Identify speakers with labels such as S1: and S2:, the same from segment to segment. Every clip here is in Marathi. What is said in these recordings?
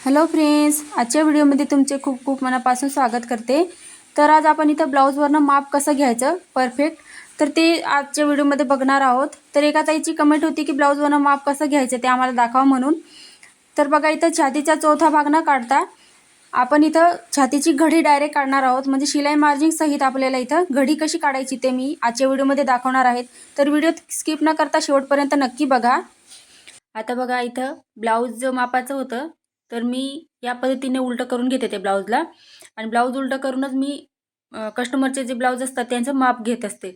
S1: हॅलो फ्रेंड्स आजच्या व्हिडिओमध्ये तुमचे खूप खूप मनापासून स्वागत करते. तर आज आपण इथं ब्लाऊजवरनं माप कसं घ्यायचं? परफेक्ट तर ते आजच्या व्हिडिओमध्ये बघणार आहोत. तर एका ताईची कमेंट होती की ब्लाऊजवरनं माप कसं घ्यायचं ते आम्हाला दाखवा म्हणून. तर बघा इथं छातीचा चौथा भाग न काढता आपण इथं छातीची घडी डायरेक्ट काढणार आहोत. म्हणजे शिलाई मार्जिंग सहित आपल्याला इथं घडी कशी काढायची ते मी आजच्या व्हिडिओमध्ये दाखवणार आहेत. तर व्हिडिओ स्किप न करता शेवटपर्यंत नक्की बघा. आता बघा इथं ब्लाऊज मापाचं होतं तर मी या पद्धतीने उलटं करून घेते ते ब्लाऊजला. आणि ब्लाऊज उलटं करूनच मी कस्टमरचे जे ब्लाऊज असतात त्यांचं माप घेत असते.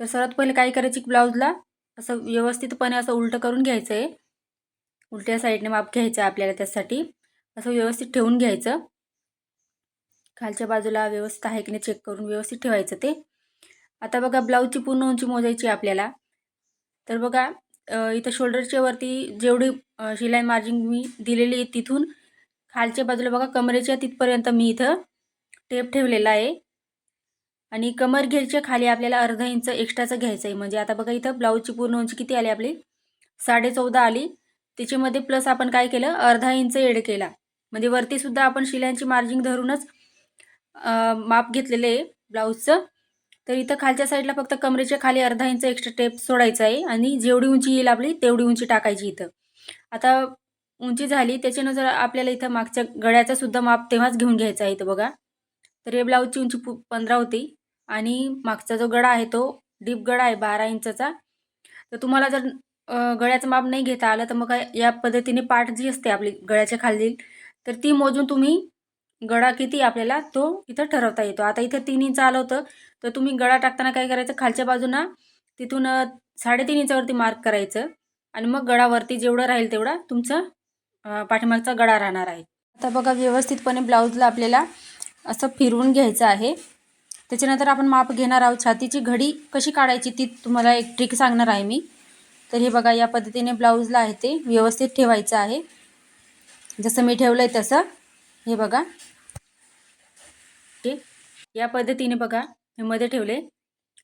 S1: तर सर्वात पहिले काय करायची ब्लाऊजला असं व्यवस्थितपणे असं उलटं करून घ्यायचं आहे उलट्या साईडने माप घ्यायचं आहे आपल्याला त्यासाठी. असं व्यवस्थित ठेवून घ्यायचं. खालच्या बाजूला व्यवस्थित आहे की नाही चेक करून व्यवस्थित ठेवायचं ते. आता बघा ब्लाऊजची पूर्ण उंची मोजायची आपल्याला. तर बघा इथं शोल्डरच्या वरती जेवढी शिलाई मार्जिंग मी दिलेली आहे तिथून खालच्या बाजूला बघा कमरेच्या तिथपर्यंत मी इथं टेप ठेवलेला आहे. आणि कमर घेरच्या खाली आपल्याला अर्धा इंच एक्स्ट्राचं घ्यायचं आहे. म्हणजे आता बघा इथं ब्लाऊजची पूर्ण उंची किती आली आपली? साडे चौदा आली. त्याच्यामध्ये प्लस आपण काय केलं? अर्धा इंच एड केला. म्हणजे वरतीसुद्धा आपण शिलाईंची मार्जिंग धरूनच माप घेतलेले आहे ब्लाऊजचं. तर इथं खालच्या साईडला फक्त कमरेच्या खाली अर्धा इंच एक्स्ट्रा टेप सोडायचा आहे आणि जेवढी उंची येईल आपली तेवढी उंची टाकायची इथं. आता उंची झाली त्याच्यानुसार आपल्याला इथं मागच्या गळ्याचा सुद्धा माप तेव्हाच घेऊन घ्यायचा आहे इथं बघा. तर हे ब्लाऊजची उंची पु पंधरा होती आणि मागचा जो गळा आहे तो डीप गळा आहे बारा इंचाचा. तर तुम्हाला जर गळ्याचं माप नाही घेता आलं तर मग या पद्धतीने पाठ जी असते आपली गळ्याच्या खाली तर ती मोजून तुम्ही गळा किती आपल्याला तो इथं ठरवता येतो. आता इथं तीन इंच आलं होतं तर तुम्ही गळा टाकताना काय करायचं? खालच्या बाजूनं तिथून साडेतीन इंचावरती मार्क करायचं आणि मग गळावरती जेवढं राहील तेवढा तुमचं पाठीमागचा गळा राहणार आहे. आता बघा व्यवस्थितपणे ब्लाऊजला आपल्याला असं फिरवून घ्यायचं आहे. त्याच्यानंतर आपण माप घेणार आहोत. छातीची घडी कशी काढायची ती तुम्हाला एक ट्रिक सांगणार आहे मी. तर हे बघा या पद्धतीने ब्लाऊजला आहे ते व्यवस्थित ठेवायचं आहे. जसं मी ठेवलं आहे तसं. हे बघा. या पद्धतीने बघा हे मध्ये ठेवले.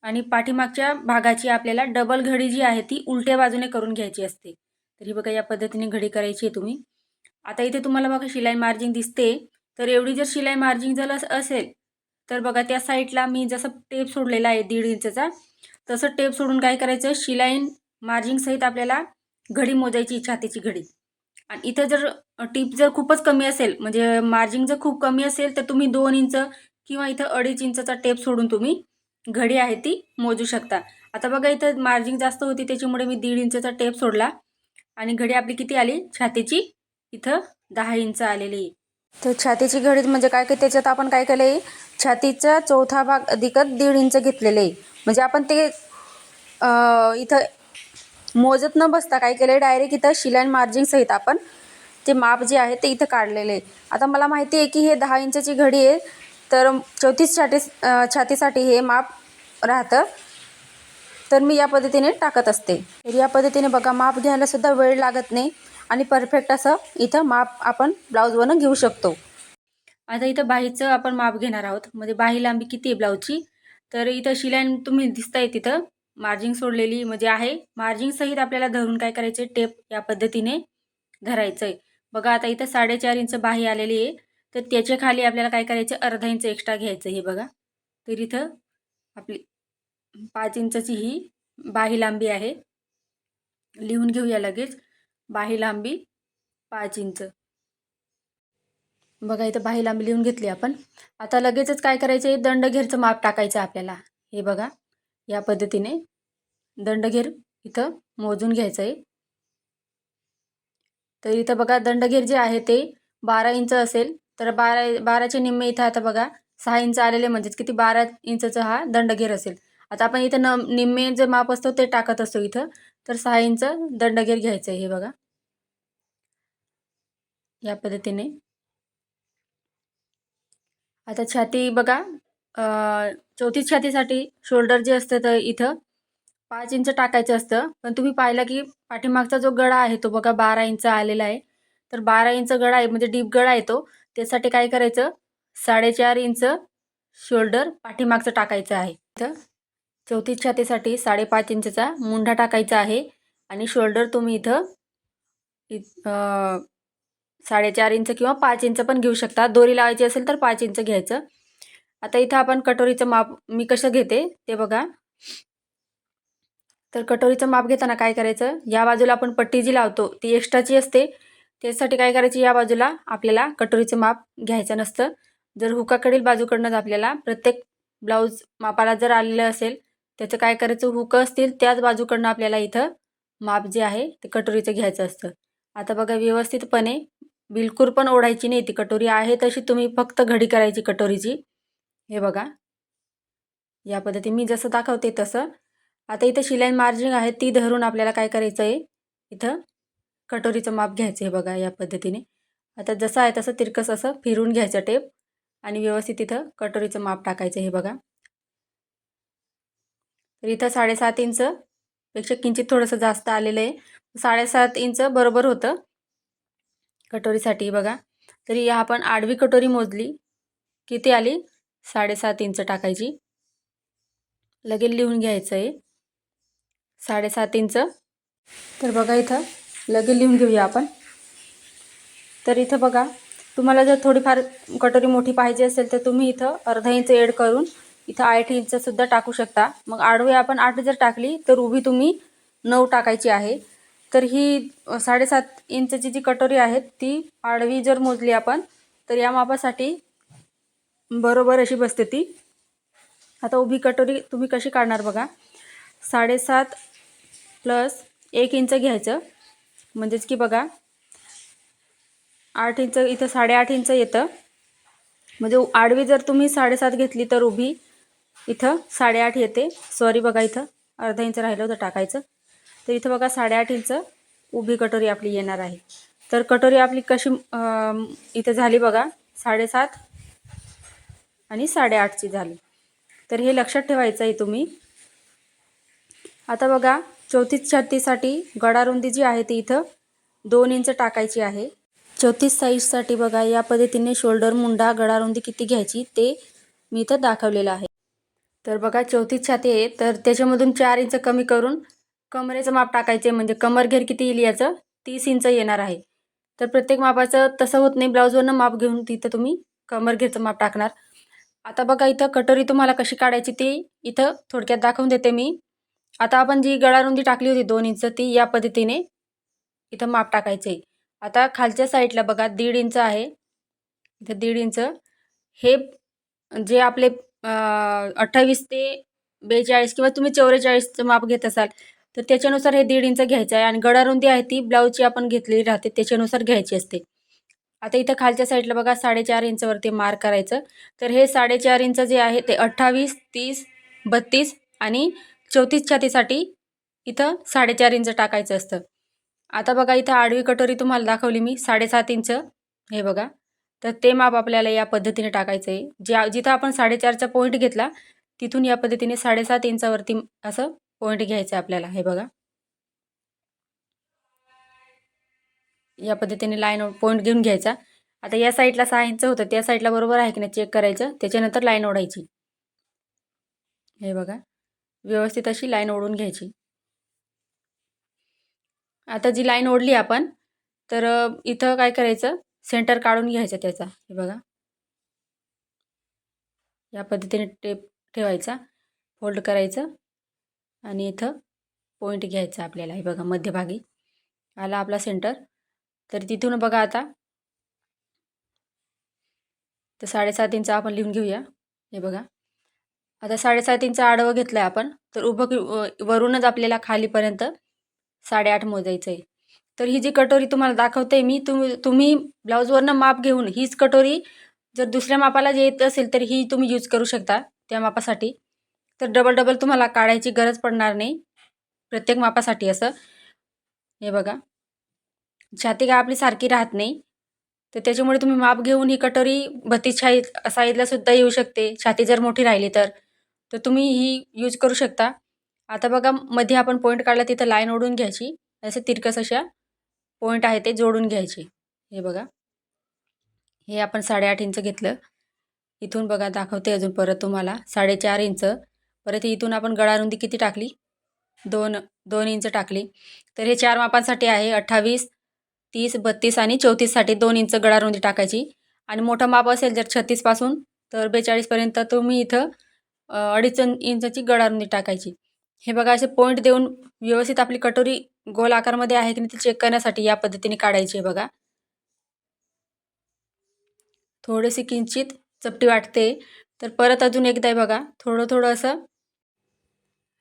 S1: आणि पाठीमागच्या भागाची आपल्याला डबल घडी जी आहे ती उलट्या बाजूने करून घ्यायची असते. तर ही बघा या पद्धतीने घडी करायची आहे तुम्ही. आता इथे तुम्हाला बघा शिलाई मार्जिंग दिसते. तर एवढी जर शिलाई मार्जिंग जर असेल तर बघा त्या साईडला मी जसं टेप सोडलेला आहे दीड इंचचा तसं टेप सोडून काय करायचं? शिलाई मार्जिंगसहित आपल्याला घडी मोजायची छातीची घडी. आणि इथं जर टीप जर खूपच कमी असेल म्हणजे मार्जिंग जर खूप कमी असेल तर तुम्ही दोन इंच किंवा इथं अडीच इंचाचा टेप सोडून तुम्ही घडी आहे ती मोजू शकता. आता बघा इथं मार्जिंग जास्त होती त्याच्यामुळे मी दीड इंचाचा टेप सोडला. आणि घडी आपली किती आली? छातीची इथं दहा इंच आलेली. आहे तर छातीची घडी म्हणजे काय? की त्याच्यात आपण काय केलं आहे छातीचा चौथा भाग अधिकच दीड इंच घेतलेले. आहे म्हणजे आपण ते इथं मोजत न बसता काय केलं आहे डायरेक्ट इथं शिलाईन मार्जिंग सहित आपण ते माप जे आहे ते इथं काढलेले. आहे आता मला माहिती आहे की हे दहा इंचाची घडी आहे. तर चौतीस छाती छातीसाठी हे माप राहतं. तर मी या पद्धतीने टाकत असते. तर या पद्धतीने बघा माप घ्यायलासुद्धा वेळ लागत नाही आणि परफेक्ट असं इथं माप आपण ब्लाऊजवरनं घेऊ शकतो. आता इथं बाहीचं आपण माप घेणार आहोत. म्हणजे बाही लांबी किती आहे ब्लाऊजची तर इथं शिलाईन तुम्ही दिसताय तिथं. मार्जिंग सोडलेली म्हणजे आहे. मार्जिंग सहित आपल्याला धरून काय करायचे टेप या पद्धतीने धरायचं आहे बघा आता इथं साडेचार इंच बाही आलेली आहे. तर त्याच्याखाली आपल्याला काय करायचं? अर्धा इंच एक्स्ट्रा घ्यायचं हे बघा. तर इथं आपली पाच इंचाची ही बाही लांबी आहे. लिहून घेऊया लगेच. बाही लांबी पाच इंच. बघा इथं बाही लांबी लिहून घेतली आपण. आता लगेचच काय करायचं? आहे दंडघेरचं माप टाकायचं आपल्याला. हे बघा या पद्धतीने दंडघेर इथं मोजून घ्यायचं आहे. तर इथं बघा दंडघेर जे आहे ते बारा इंच असेल. तर बारा बाराचे निम्मे इथं आता बघा सहा इंच आलेले म्हणजेच किती? बारा इंचचा हा दंडघेर असेल. आता आपण इथं न निम्मे जे माप असतो ते टाकत असतो इथं. तर सहा इंच दंडघेर घ्यायचं आहे हे बघा. या पद्धतीने. आता छाती बघा चौथी छातीसाठी शोल्डर जे असतं तर इथं पाच इंच टाकायचं असतं. पण तुम्ही पाहिलं की पाठीमागचा जो गळा आहे तो बघा बारा इंच आलेला आहे. तर बारा इंच गळा आहे म्हणजे डीप गळा येतो त्यासाठी काय करायचं? साडेचार इंच शोल्डर पाठीमागचं टाकायचं आहे. तर चौथी छातीसाठी साडेपाच इंचचा मुंढा टाकायचा आहे आणि शोल्डर तुम्ही इथं साडेचार इंच किंवा पाच इंच पण घेऊ शकता. दोरी लावायची असेल तर पाच इंच घ्यायचं. आता इथं आपण कटोरीचं माप मी कसं घेते ते बघा. तर कटोरीचं माप घेताना काय करायचं? या बाजूला आपण पट्टी जी लावतो ती एक्स्ट्राची असते. त्यासाठी काय करायची? या बाजूला आपल्याला कटोरीचं माप घ्यायचं नसतं. जर हुकाकडील बाजूकडनंच आपल्याला प्रत्येक ब्लाऊज मापाला जर आलेलं असेल त्याचं काय करायचं? हुकं असतील त्याच बाजूकडनं आपल्याला इथं माप जे आहे ते कटोरीचं घ्यायचं असतं. आता बघा व्यवस्थितपणे बिलकुल पण ओढायची नाही ती कटोरी. आहे तशी तुम्ही फक्त घडी करायची कटोरीची. हे बघा. या पद्धती मी जसं दाखवते तसं. आता इथं शिलाई मार्जिंग आहे ती धरून आपल्याला काय करायचं आहे इथं कटोरीचं माप घ्यायचं हे बघा या पद्धतीने. आता जसं आहे तसं तिरकस असं फिरून घ्यायचं टेप आणि व्यवस्थित इथं कटोरीचं माप टाकायचं हे बघा. तर इथं साडेसात इंच पेक्षा किंचित थोडंसं जास्त आलेलं आहे. साडेसात इंच बरोबर होतं कटोरीसाठी बघा. तरी आपण आडवी कटोरी मोजली किती आली? साडेसात इंच टाकायची. लगेच लिहून घ्यायचं आहे. साडेसात इंच. तर बघा इथं लगेच लिहून घेऊया आपण. तर इथं बघा तुम्हाला जर थोडीफार कटोरी मोठी पाहिजे असेल तर तुम्ही इथं अर्धा इंच एड करून इथं आठ इंचसुद्धा टाकू शकता. मग आडवी आपण आठ जर टाकली तर उभी तुम्ही नऊ टाकायची आहे. तर ही साडेसात इंचची जी कटोरी आहे ती आडवी जर मोजली आपण तर या मापासाठी बरोबर अशी बसते ती. आता उभी कटोरी तुम्ही कशी काढणार बघा. साडेसात प्लस एक इंच घ्यायचं. म्हणजेच की बघा आठ इंच इथं साडेआठ इंच येतं. म्हणजे आडवी जर तुम्ही साडेसात घेतली तर उभी इथं साडेआठ येते. सॉरी बघा इथं अर्धा इंच राहिलं होतं टाकायचं. तर इथं बघा साडेआठ इंच उभी कटोरी आपली येणार आहे. तर कटोरी आपली कशी इथं झाली बघा साडेसात आणि साडेआठची झाली. तर हे लक्षात ठेवायचं आहे तुम्ही. आता बघा चौतीस छत्तीसाठी गडारुंदी जी आहे ती इथं दोन इंच टाकायची आहे. चौतीस साईजसाठी बघा या पद्धतीने शोल्डर मुंडा गडारुंदी किती घ्यायची ते मी इथं दाखवलेलं आहे. तर बघा चौतीस छाती आहे तर त्याच्यामधून चार इंच कमी करून कमरेचं माप टाकायचे म्हणजे कमर घेर किती येईल याचं? तीस इंच येणार आहे. तर प्रत्येक मापाचं तसं होत नाही ब्लाऊजवरनं माप घेऊन तिथं तुम्ही कमर घेरचं माप टाकणार. आता बघा इथं कटोरी तुम्हाला कशी काढायची ती इथं थोडक्यात दाखवून देते मी. आता आपण जी गळारुंदी टाकली होती दोन इंच ती या पद्धतीने इथं माप टाकायचं आहे आता खालच्या साईडला बघा दीड इंच आहे. इथं दीड इंच. हे जे आपले अठ्ठावीस ते बेचाळीस किंवा तुम्ही चौवेचाळीसचं माप घेत असाल तर त्याच्यानुसार हे दीड इंच घ्यायचं आहे. आणि गडारुंदी आहे ती ब्लाऊजची आपण घेतलेली राहते त्याच्यानुसार घ्यायची असते. आता इथं खालच्या साईडला बघा साडेचार इंचवरती मार्क करायचं. तर हे साडेचार इंच जे आहे ते अठ्ठावीस तीस बत्तीस आणि चौतीस छातीसाठी इथं साडेचार इंच टाकायचं असतं. आता बघा इथं आडवी कटोरी तुम्हाला दाखवली मी साडेसात इंच. हे बघा. तर ते माप आपल्याला या पद्धतीने टाकायचं आहे ज्या जिथं आपण साडेचारचा पॉईंट घेतला तिथून या पद्धतीने साडेसात इंचावरती असं पॉईंट घ्यायचं आहे आपल्याला. हे बघा. या पद्धतीने लाईन पॉईंट घेऊन घ्यायचा. आता या साईडला सहा इंच होतं. त्या साईडला बरोबर आहे की नाही चेक करायचं. त्याच्यानंतर लाईन ओढायची. हे बघा. व्यवस्थित अशी लाईन ओढून घ्यायची. आता जी लाईन ओढली आपण तर इथं काय करायचं? सेंटर काढून घ्यायचं त्याचा. हे बघा. या पद्धतीने टेप ठेवायचा फोल्ड करायचं आणि इथं पॉईंट घ्यायचा आपल्याला. हे बघा मध्यभागी आला आपला सेंटर. तर तिथून बघा आता तर साडेसात इंच आपण लिहून घेऊया. हे बघा. आता साडेसात इंच आडवं घेतलं आहे आपण तर उभं वरूनच आपल्याला खालीपर्यंत साडेआठ मोजायचं आहे तर ही जी कटोरी तुम्हाला दाखवते मी तुम्ही तुम्ही ब्लाऊजवरनं माप घेऊन हीच कटोरी जर दुसऱ्या मापाला जे येत असेल तर ही तुम्ही यूज करू शकता त्या मापासाठी. तर डबल डबल तुम्हाला काढायची गरज पडणार नाही प्रत्येक मापासाठी असं. हे बघा. छाती काय आपली सारखी राहत नाही तर त्याच्यामुळे तुम्ही माप घेऊन ही कटोरी बत्तीस छाई साईजला सुद्धा येऊ शकते. छाती जर मोठी राहिली तर. तर तुम्ही ही यूज करू शकता. आता बघा मध्ये आपण पॉईंट काढला तिथं लाईन ओढून घ्यायची. असे तिरकस अशा पॉईंट आहे ते जोडून घ्यायचे. हे बघा. हे आपण साडेआठ इंच घेतलं. इथून बघा दाखवते अजून परत तुम्हाला. साडेचार इंच. परत इथून आपण गळारुंदी किती टाकली? दोन दोन इंच टाकली. तर हे चार मापांसाठी आहे. अठ्ठावीस तीस बत्तीस आणि चौतीससाठी दोन इंच गळारुंदी टाकायची. आणि मोठं माप असेल जर छत्तीसपासून तर बेचाळीसपर्यंत तुम्ही इथं अडीच इं- इंचाची टाकायची. हे बघा असे पॉईंट देऊन व्यवस्थित आपली कटोरी गोल आकारमध्ये आहे की नाही ती चेक करण्यासाठी या पद्धतीने काढायची आहे बघा. थोडीशी किंचित चपटी वाटते तर परत अजून एकदा आहे बघा थोडं थोडं असं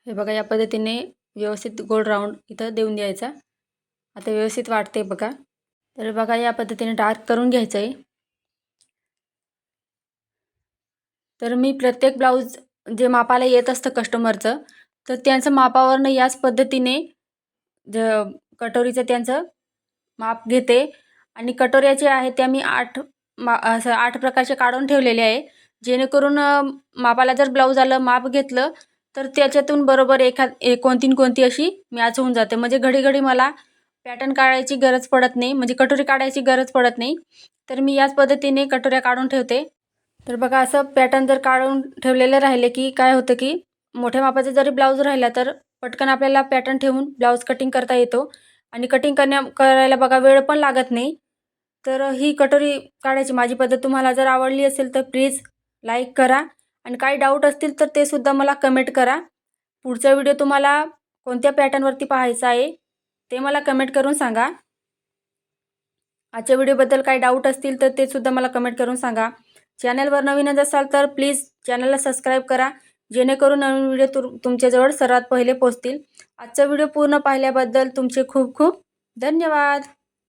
S1: हे बघा या पद्धतीने व्यवस्थित गोल राऊंड इथं देऊन द्यायचा. आता व्यवस्थित वाटते बघा. तर बघा या पद्धतीने डार्क करून घ्यायचं आहे तर मी प्रत्येक ब्लाऊज जे मापाला येत असतं कस्टमरचं तर त्यांचं मापावरनं याच पद्धतीने ज कटोरीचं त्यांचं माप घेते. आणि कटोऱ्या ज्या आहेत त्या मी आठ मा असं आठ प्रकारचे काढून ठेवलेले आहे. जेणेकरून मापाला जर ब्लाऊज आलं माप घेतलं तर त्याच्यातून बरोबर एखाद ए कोणती न कोणती अशी मॅच होऊन जाते. म्हणजे घडी घडी मला पॅटर्न काढायची गरज पडत नाही. म्हणजे कटोरी काढायची गरज पडत नाही. तर मी याच पद्धतीने कटोऱ्या काढून ठेवते. तर बघा असं पॅटर्न जर काढून ठेवलेले राहिले की काय होतं की मोठ्या मापाचा जरी ब्लाऊज राहिला तर पटकन आपल्याला पॅटर्न ठेवून ब्लाऊज कटिंग करता येतो. आणि कटिंग करण्या करायला बघा वेळ पण लागत नाही. तर ही कटोरी काढायची माझी पद्धत. तुम्हाला जर आवडली असेल तर प्लीज लाईक करा. आणि काही डाऊट असतील तर ते सुद्धा मला कमेंट करा. पुढचा व्हिडिओ तुम्हाला कोणत्या पॅटर्नवरती पाहायचा आहे ते मला कमेंट करून सांगा. आजच्या व्हिडिओबद्दल काही डाऊट असतील तर ते सुद्धा मला कमेंट करून सांगा. चॅनलवर नवीनच असाल तर प्लीज चॅनलला सबस्क्राईब करा जेणेकरून नवीन व्हिडिओ तु तुमच्याजवळ सर्वात पहिले पोचतील. आजचा व्हिडिओ पूर्ण पाहिल्याबद्दल तुमचे खूप खूप धन्यवाद.